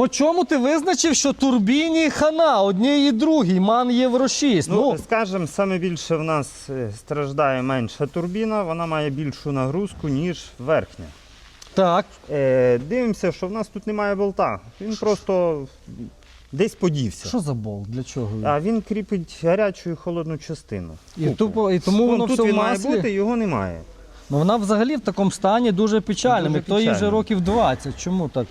по чому ти визначив, що турбіні хана одній і другій, ман Євро 6? Ну, Ну, скажімо, саме більше в нас е, страждає менша турбіна, вона має більшу нагрузку, ніж верхня. так. Е, дивимося, що в нас тут немає болта. Він просто десь подівся. Що за болт? Для чого? він? А він кріпить гарячу і холодну частину. І, Купу. тупо, і тому Вон воно тут все в він має маслі. бути, його немає. Ну вона взагалі в такому стані дуже печальним. Дуже то їй вже років 20. Чому так?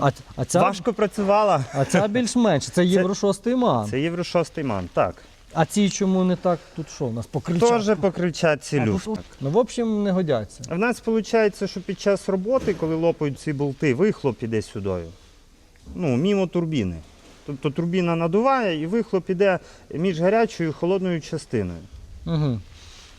А, а, ця, Важко працювала. а ця більш-менш. Це Євро 6 ман. Це євро 6 ман. Так. А ці чому не так? Тут що? У нас покричать? Теж покричать ці люфт. Ну, в общем, не годяться. В нас виходить, що під час роботи, коли лопають ці болти, вихлоп іде сюди. Ну, мімо турбіни. Тобто турбіна надуває і вихлоп іде між гарячою і холодною частиною. Угу.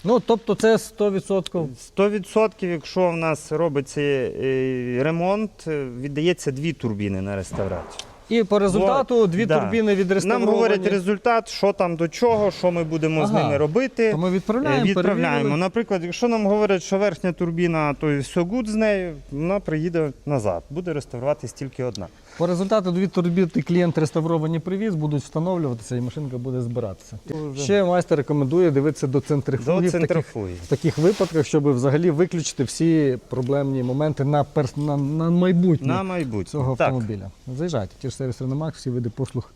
Ну, тобто це 100%. 100%, якщо в нас робиться е, ремонт, е, віддається дві турбіни на реставрацію. І по результату дві да. турбіни відреставровані. Нам говорять результат, що там до чого, що ми будемо з ними робити. То ми Е, відправляємо, Відправляємо. перевірили. Наприклад, якщо нам говорять, що верхня турбіна, то все гуд з нею, вона приїде назад. Буде реставруватись тільки одна. По результату дві турбіни клієнт реставровані привіз, будуть встановлюватися і машинка буде збиратися. Ще майстер рекомендує дивитися до центрифуги До в таких, в таких випадках, щоб взагалі виключити всі проблемні моменти на, перс... на, на майбутнє На майбутнє. цього Так. автомобіля. Заїжджайте, ті ж сервіс Реномакс, всі види послуг